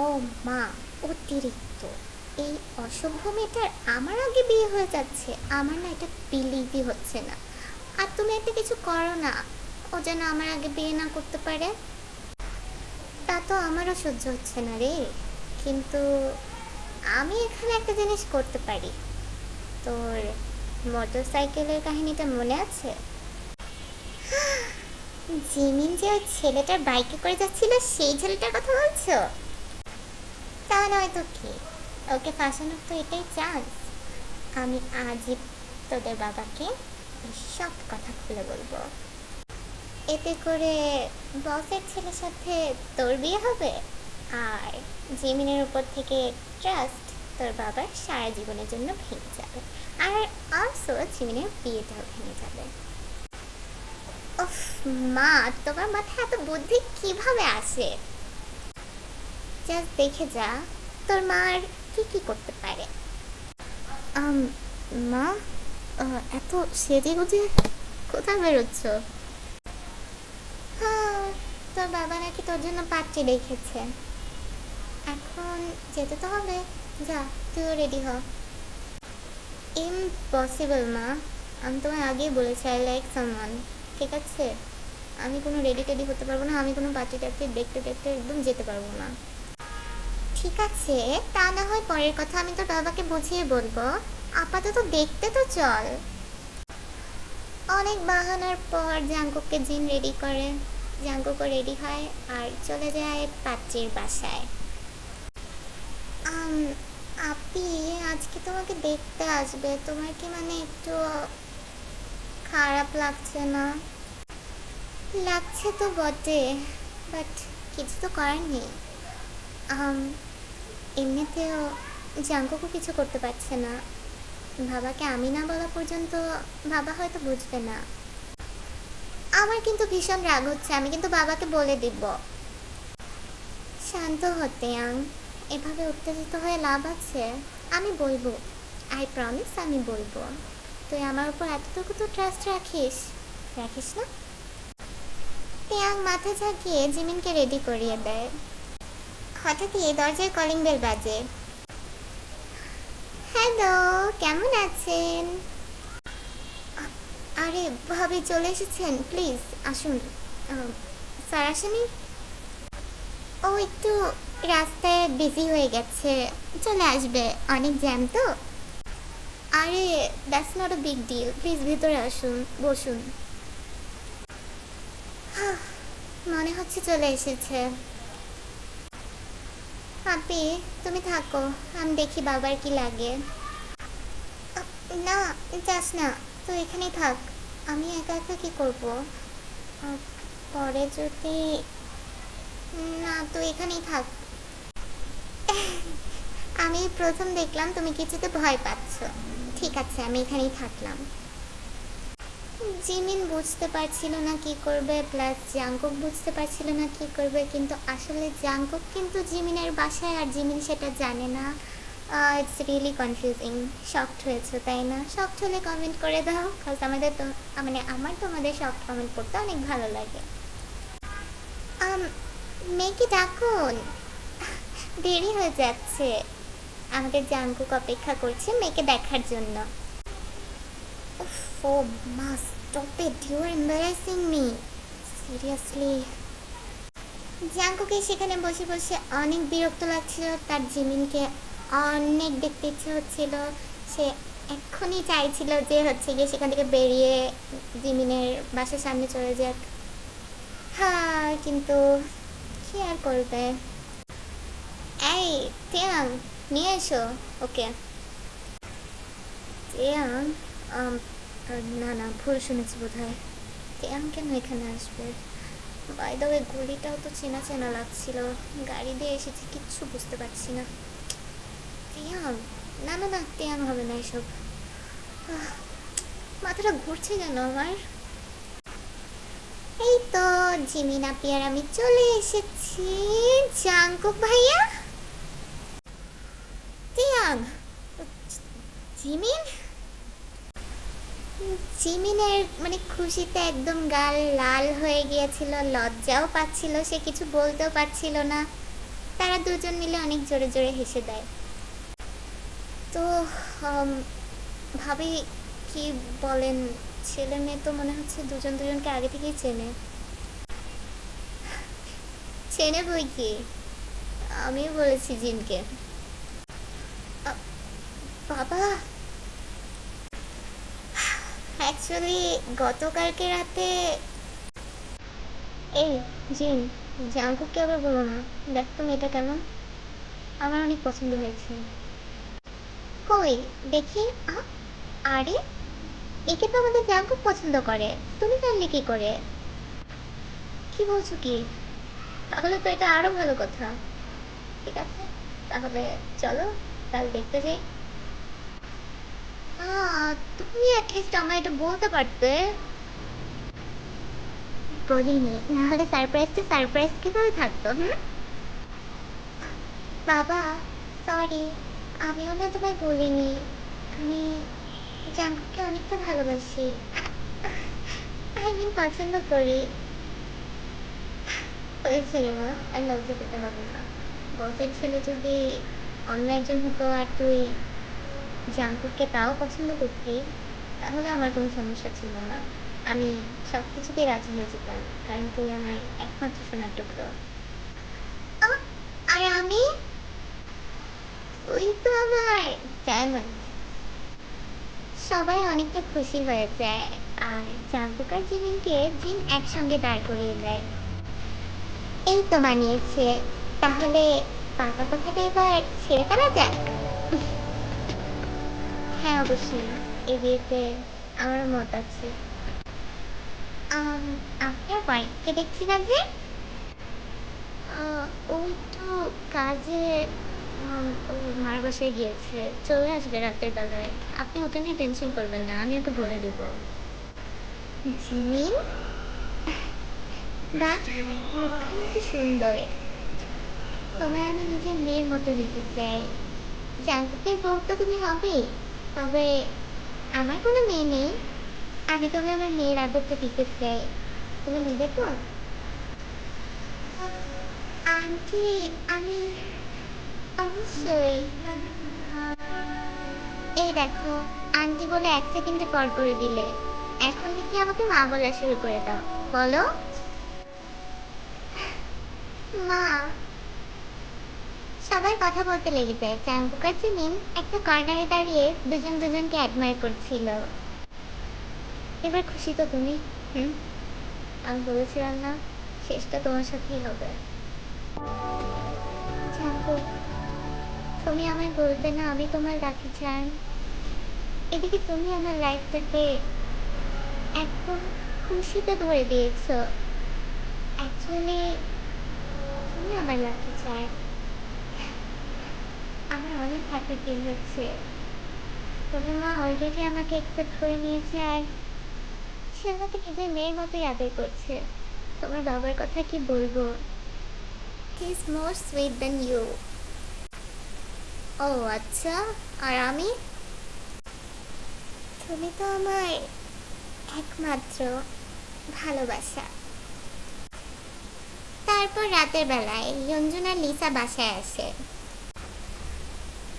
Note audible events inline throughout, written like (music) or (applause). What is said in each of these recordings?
ও মা, অতিরিক্ত। এই অসভ্য মেয়েটার আমার আগে বিয়ে হয়ে যাচ্ছে। আমার না এটা বিলিভই হচ্ছে না। আর তুমি একটা কিছু করো না। ও যেন আমার আগে বিয়ে না করতে পারে। তা তো আমারও সহ্য হচ্ছে না রে। কিন্তু আমি এখানে একটা জিনিস করতে পারি। তোর মোটর সাইকেলের কাহিনীটা মনে আছে? জিমিন যে ওই ছেলেটার বাইকে করে যাচ্ছিল, সেই ছেলেটার কথা বলছো? তা নয় তো কি ওকে ফাঁসানোর তো এটাই চান্স আমি আজই তোদের বাবাকে সব কথা খুলে বলব। এতে করে বসের ছেলের সাথে তোর বিয়ে হবে আর জিমিনের উপর থেকে ট্রাস্ট তোর বাবার সারা জীবনের জন্য ভেঙে যাবে। আর অলসো জিমিনের বিয়েটাও ভেঙে যাবে। মা, তোমার মাথায় এত বুদ্ধি কীভাবে আসে? জাস্ট দেখে যা তোর মা আর কি কি করতে পারে? মা এত সেজে গুজে কোথায় বেরোচ্ছ? হ্যাঁ তোর বাবা নাকি তোর জন্য পাত্রী রেখেছে। এখন যেতে তো হবে। যা তুইও রেডি হ। ইম্পসিবল মা। আমি তোমায় আগেই বলেছি আই লাইক সামওয়ান ঠিক আছে? আমি কোনো রেডি টেডি হতে পারব না আমি কোনো পার্টি টার্টি দেখতে দেখতে একদম যেতে পারব না। ঠিক আছে, তা না হয় পরের কথা আমি তোর বাবাকে বুঝিয়ে বলব। আপাতত দেখতে তো চল। অনেক বাহানার পর জাঙ্কুককে জিন রেডি করে। জাঙ্কুকও রেডি হয় আর চলে যায় পাত্রীর বাসায়। আপি, আজকে তোমাকে দেখতে আসবে। তোমার কি মানে একটু খারাপ লাগছে না? লাগছে তো বটে বাট কিছু তো করার নেই। এমনিতেও জাঙ্কুকও কিছু করতে পারছে না। বাবাকে আমি না বলা পর্যন্ত বাবা হয়তো বুঝবে না। আমার কিন্তু ভীষণ রাগ হচ্ছে, আমি কিন্তু বাবাকে বলে দিব। শান্ত হতে, আং। এভাবে উত্তেজিত হয়ে লাভ আছে? আমি বলব। আই প্রমিস আমি বলব। তুই আমার উপর এতটুকু তো ট্রাস্ট রাখিস। রাখিস না? তেয়াং মাথা ঝাঁকিয়ে জিমিনকে রেডি করিয়ে দেয়। হঠাৎই দরজায় কলিং বেল বাজে। হ্যালো কেমন আছেন? আরে, ভাবি চলে এসেছেন প্লিজ আসুন। স্যার আসেনি? ও, একটু রাস্তায় বিজি হয়ে গেছে, চলে আসবে, অনেক জ্যাম তো। আরে that's not a big deal please ভিতরে আসুন, বসুন। মনে হচ্ছে চলে এসেছে। আপি, তুমি থাকো। আমি দেখি বাবার কি লাগে। না, যাস না। তুই এখানেই থাক। আমি একা একা কি করব? পরে যদি না তুই এখানেই থাক। আমি প্রথম দেখলাম তুমি কিছুতে ভয় পাচ্ছ। ঠিক আছে, আমি এখানেই থাকলাম। জিমিন বুঝতে পারছিল না কি করবে প্লাস জাঙ্কুক বুঝতে পারছিল না কি করবে, কিন্তু আসলে জাঙ্কুক কিন্তু জিমিনের বাসায় আর জিমিন সেটা জানে না। ইটস রিয়েলি কনফিউজিং শকড হয়েছে, তাই না? শকড হলে কমেন্ট করে দাও কারণ আমাদের তো মানে আমার তোমাদের শকড কমেন্ট করতে অনেক ভালো লাগে। মেয়েকে ডাকুন। (laughs) দেরি হয়ে যাচ্ছে। আমাদের জাঙ্কুক অপেক্ষা করছে মেয়েকে দেখার জন্য। Oh, ma, stop it. You are embarrassing me. Seriously. জাঙ্কুকে সেখানে বসে বসে অনেক বিরক্ত লাগছিল তার জিমিনকে অনেক দেখতে ইচ্ছে হচ্ছিল সে এক্ষুনি চাইছিল যে হচ্ছে গিয়ে সেখান থেকে বেরিয়ে জিমিনের বাসার সামনে চলে যাক হ্যাঁ কিন্তু কি আর করবে এই তিয়াং নিয়ে এসো ওকে তিয়াং না না, ভুল শুনেছি বোধ হয় তিয়াং কেন এখানে আসবে? বাই দ্য গুলিটাও তো চেনা চেনা লাগছিল। গাড়ি দিয়ে এসেছি, কিচ্ছু বুঝতে পারছি না। তিয়াং না না না হবে না এসব। মাথাটা ঘুরছে কেন আমার? এই তো, জিমিন আপি আর আমি চলে এসেছি। জাঙ্কুক ভাইয়া? তিয়াং জিমিন? জিমিনের মানে খুশিতে একদম গাল লাল হয়ে গিয়েছিল, লজ্জাও পাচ্ছিল, সে কিছু বলতেও পারছিল না। তারা দুজন মিলে অনেক জোরে জোরে হেসে দেয়। তো ভাবি কি বলেন? ছেলে মেয়ে তো মনে হচ্ছে দুজন দুজনকে আগে থেকেই চেনে। চেনে বই কি? আমিও বলেছি জিনকে। বাবা! অ্যাকচুয়ালি গতকালকে রাতে এই জিন, জাঙ্কুককে আবার বলো না। দেখ তুমি এটা কেমন। আমার অনেক পছন্দ হয়েছে। কই, দেখি। আরে, একে তো আমাদের জাঙ্কুক পছন্দ করে। তুমি জানলে কি করে? কি বলছো কি? তাহলে তো এটা আরও ভালো কথা। ঠিক আছে, তাহলে চলো তাহলে দেখতে যাই। তুমি অ্যাটলিস্ট আমায় এটা বলতে পারতে। বলিনি নাহলে সারপ্রাইজটা সারপ্রাইজ কীভাবে থাকতো বাবা সরি আমিও না তোমায় বলিনি। আমি জাঙ্কুকে অনেকটা ভালোবাসি। আমি পছন্দ করি। রে মা আর লজ্জা পেতে না বসের ছেলে যদি অন্য একজন হতো আর তুই জাঙ্কুককে তাও পছন্দ করতি, তাহলে আমার কোনো সমস্যা ছিল না। আমি সব কিছুতেই রাজি হয়ে যেতাম, কারণ তুই আমার একমাত্র সোনার টুকরো। আর আমি? ওই তো আমার ডায়মন্ড সবাই অনেকটা খুশি হয়ে যায়, আর জাঙ্কুক আর জিমিনকে জিন একসঙ্গে দাঁড় করিয়ে দেয়। এই তো মানিয়েছে তাহলে পাকা কথাটা এবার ছেড়ে ফেলা যাক। হ্যাঁ অবশ্যই। এই বিয়েতে আমার মত আছে। আপনার ওয়াইফকে দেখছি না যে? ওই তো কাজে মার বাসায় গিয়েছে। চলে আসবে রাতের বেলায়। আপনি ওটা নিয়ে টেনশন করবেন না, আমি ওকে বলে দেবো। জিমিন? সুন্দর। তোমায় আমি নিজের মেয়ের মতো দিতে চাই। জানতে বউ তো তুমি হবেই তবে আমার কোনো মেয়ে নেই। আমি তবে আমার মেয়ের আদরটা দিতে চাই। তুমি নেবে তো? আন্টি, আমি অবশ্যই। এই দেখো, আন্টি বলে এক সেকেন্ডে কল করে দিলে। এখন থেকে আমাকে মা বলা শুরু করে দাও। বলো? মা সবাই কথা বলতে লেগে যায়। জাঙ্কুক আর জিমিন একটা কর্নারে দাঁড়িয়ে দুজন দুজনকে অ্যাডমায়ার করছিল। এবার খুশি তো তুমি? হুম? আমি বলেছিলাম না, শেষটা তোমার সাথেই হবে। জাঙ্কুক তুমি আমায় বলবে না আমি তোমার রাখি চান। এদিকে তুমি আমার লাইফটাকে একদম খুশিতে ধরে দিয়েছ। অ্যাকচুয়ালি তুমি আমার চাই আমার হ্যাপি হচ্ছে। তবে মা অলরেডি আমাকে একসেপ্ট করে নিয়েছে আর সে আমাকে নিজের মেয়ের মতোই আদর করছে। তোমার বাবার কথা কি বলব? He is more sweet than you ও আচ্ছা আর আমি? তুমি তো আমার একমাত্র ভালোবাসা। তারপর রাতের বেলায় আর লিসা বাসায় আসে।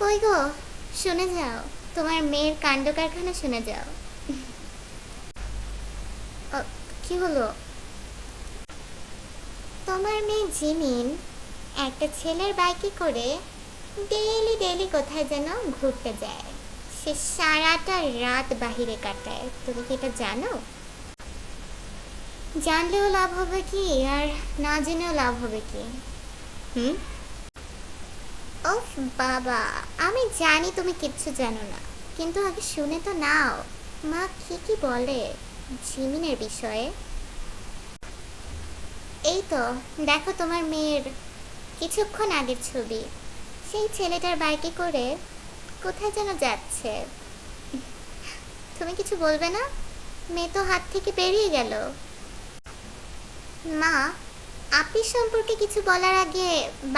কই গো? শুনে যাও। তোমার মেয়ের কাণ্ড কারখানা শুনে যাও। কি হলো? তোমার মেয়ে জিমিন একটা ছেলের বাইকে করে ডেইলি ডেইলি কোথায় যেন ঘুরতে যায়। সে সারাটা রাত বাহিরে কাটায়। তুমি কি এটা জানো? জানলেও লাভ হবে কি আর না জেনেও লাভ হবে কি? হুম? ওফ, বাবা, আমি জানি তুমি কিচ্ছু জানো না, কিন্তু আগে শুনে তো নাও। মা কি কি বলে জিমিনের বিষয়ে? এই তো, দেখো তোমার মেয়ের কিছুক্ষণ আগের ছবি। সেই ছেলেটার বাইকে করে কোথায় যেন যাচ্ছে। তুমি কিছু বলবে না? মেয়ে তো হাত থেকে বেরিয়ে গেল। মা আপনি সম্পর্কে কিছু বলার আগে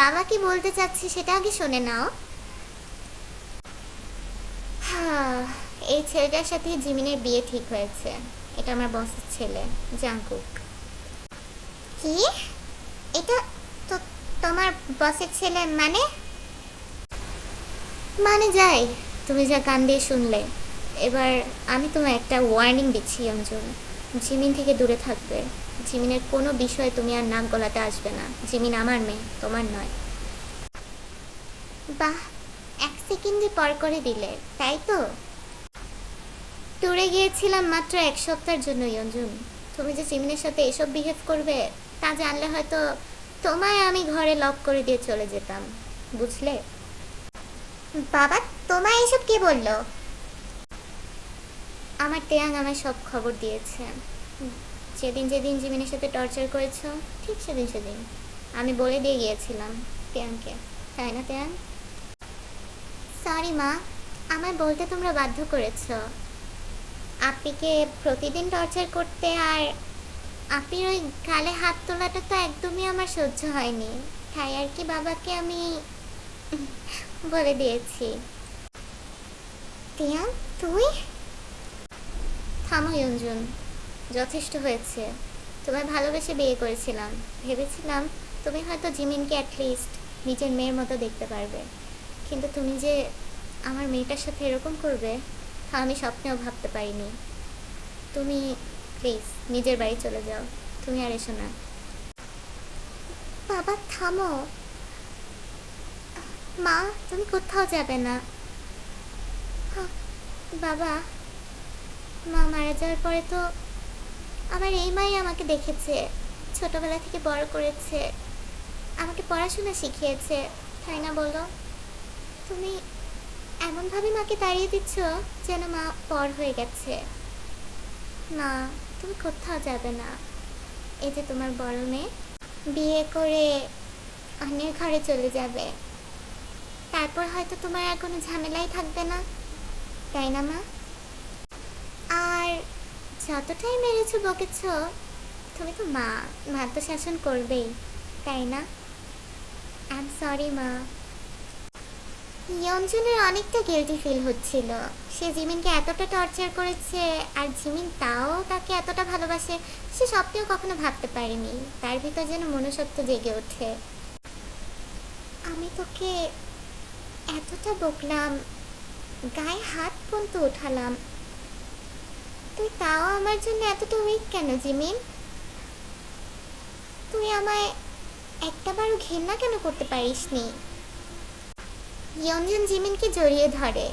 বাবা কি বলতে চাচ্ছে সেটা আগে শুনে নাও। হ্যাঁ, এই ছেলেটার সাথে জিমিনের বিয়ে ঠিক হয়েছে। এটা আমার বসের ছেলে জাঙ্কুক কি? এটা তো তোমার বসের ছেলে মানে? মানে যাই তুমি যা কান দিয়ে শুনলে। এবার আমি তোমায় একটা ওয়ার্নিং দিচ্ছি অঞ্জন জিমিন থেকে দূরে থাকবে। জিমিনের কোনো বিষয়ে তুমি আর নাক গলাতে আসবে না। জিমিন আমার মেয়ে তোমার নয়। বাহ এক সেকেন্ডে পর করে দিলে তাই তো? ট্যুরে গিয়েছিলাম মাত্র এক সপ্তাহের জন্য অঞ্জুন তুমি যে জিমিনের সাথে এসব বিহেভ করবে তা জানলে হয়তো তোমায় আমি ঘরে লক করে দিয়ে চলে যেতাম। বুঝলে? বাবা তোমায় এসব কে বলল? আমার টেয়াং আমায় সব খবর দিয়েছে। যেদিন যেদিন জিমিনের সাথে টর্চার করেছ, ঠিক সেদিন সেদিন। আমি বলে দিয়ে গিয়েছিলাম টেয়াংকে তাই না টেয়াং সরি মা আমায় বলতে তোমরা বাধ্য করেছ। আপিকে প্রতিদিন টর্চার করতে আর আপির ওই গালে হাত তোলাটা তো একদমই আমার সহ্য হয়নি। তাই আর কি বাবাকে আমি বলে দিয়েছি। টিয়া তুই? থামো, ইয়ঞ্জন। যথেষ্ট হয়েছে। তোমায় ভালোবেসে বিয়ে করেছিলাম। ভেবেছিলাম তুমি হয়তো জিমিনকে অ্যাটলিস্ট নিজের মেয়ের মতো দেখতে পারবে। কিন্তু তুমি যে আমার মেয়েটার সাথে এরকম করবে, তা আমি স্বপ্নেও ভাবতে পারিনি। তুমি প্লিজ নিজের বাড়ি চলে যাও। তুমি আর এসো না। বাবা, থামো। মা, তুমি কোথাও যাবে না। বাবা, মা মারা যাওয়ার পরে তো আমার এই মাই আমাকে দেখেছে, ছোটবেলা থেকে বড় করেছে, আমাকে পড়াশোনা শিখিয়েছে, তাই না বলো? তুমি এমনভাবে মাকে তাড়িয়ে দিচ্ছ যেন মা পর হয়ে গেছে। না তুমি কোথাও যাবে না। এই যে তোমার বড় মেয়ে, বিয়ে করে অন্যের ঘরে চলে যাবে। তারপর হয়তো তোমার আর কোনো ঝামেলাই থাকবে না। তাই না মা? যতটাই মেরেছ বকেছ? তুমি তো মা মা তো শাসন করবেই, তাই না? আই এম সরি মা। ইয়ঞ্জনের অনেকটা গিলটি ফিল হচ্ছিল। সে জিমিনকে এতটা টর্চার করেছে, আর জিমিন তাও তাকে এতটা ভালোবাসে, সে স্বপ্নেও কখনো ভাবতে পারেনি। তার ভিতর যেন মনুষ্যত্ব জেগে ওঠে। আমি তোকে এতটা বকলাম, গায়ে হাত পর্যন্ত উঠালাম তুই তাও আমার জন্য এতটা উইক কেন, জিমিন? তুই আমায় একটাবারও ঘেন্না কেন করতে পারিসনি? ইয়ঞ্জন জিমিনকে জড়িয়ে ধরে।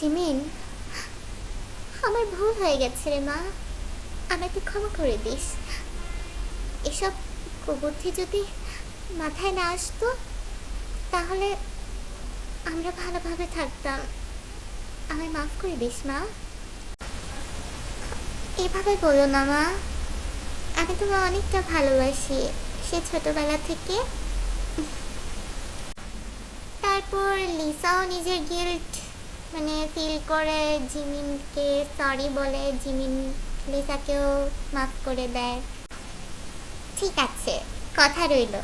জিমিন, আমার ভুল হয়ে গেছে রে মা। আমাকে ক্ষমা করে দিস। এসব কুবুদ্ধি যদি মাথায় না আসতো, তাহলে আমরা ভালোভাবে থাকতাম। আমায় মাফ করে দিস, মা। এভাবে বলো না, মা। আমি তোমায় অনেকটা ভালোবাসি, সে ছোটবেলা থেকে। তারপর লিসাও নিজের গিল্ট মানে ফিল করে জিমিনকে সরি বলে, জিমিন লিসাকেও মাফ করে দেয়। ঠিক আছে, কথা রইল।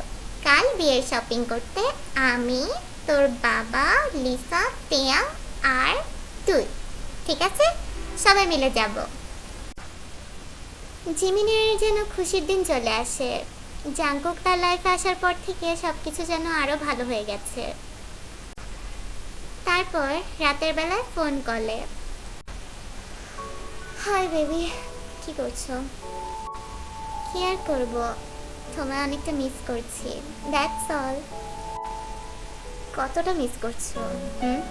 কাল বিয়ের শপিং করতে আমি, তোর বাবা, লিসা তেয়া আর তুই, ঠিক আছে? সবাই মিলে যাব। জিমিনের যেন খুশির দিন চলে আসে। জাঙ্কুক তার লাইফে আসার পর থেকে সব কিছু যেন আরও ভালো হয়ে গেছে। তারপর রাতের বেলায় ফোন কলে হাই বেবি কি করছ? কি আর করব? তোমায় অনেকটা মিস করছি। দ্যাটস অল কতটা মিস করছ? হুম?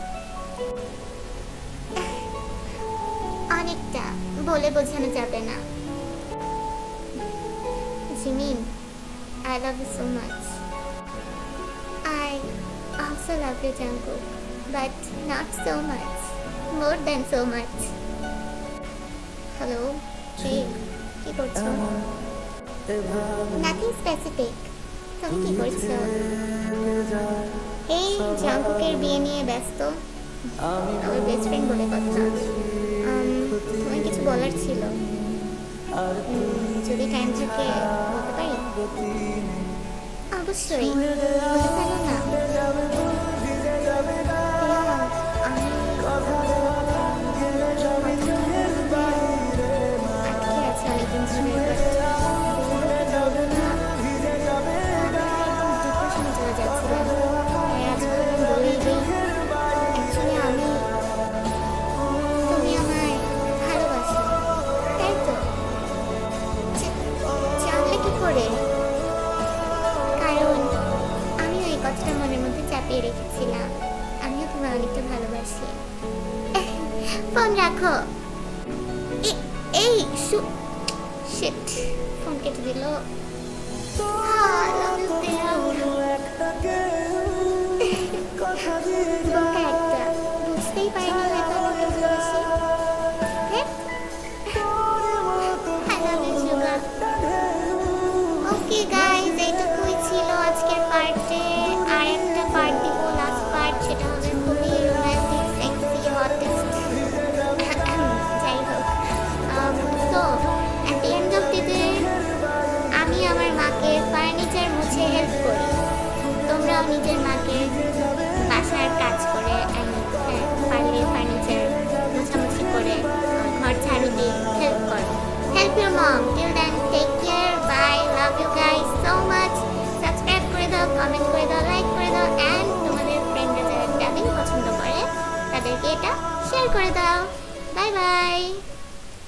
অনেকটা বলে বোঝানো যাবে না। Jimin I love you so much I also love you Jungkook but not so much more than so much hello কি কি করছ? নাথিং স্পেসিফিক তুমি কি করছ? এই জাঙ্কুকের বিয়ে নিয়ে ব্যস্ত। আমার বেস্ট ফ্রেন্ড বলে কথা। তোমার কিছু বলার ছিল। যদি টাইম থাকে বলতে পারি? অবশ্যই। বলতে পারো না। আমি এই শু শিট ফোন কেটে দিল। হ্যাঁ, love নিজের মাকে বাসার কাজ করে হ্যাঁ, পারলে ফার্নিচার মোছামুছি করে ঘর ঝাড়ু দিয়ে হেল্প করো। Help your mom till then take care bye love you guys so much subscribe করে দাও কমেন্ট করে দাও লাইক করে দাও অ্যান্ড তোমাদের ফ্রেন্ডরা যারা ডাবিং পছন্দ করে তাদেরকে এটা শেয়ার করে দাও। Bye bye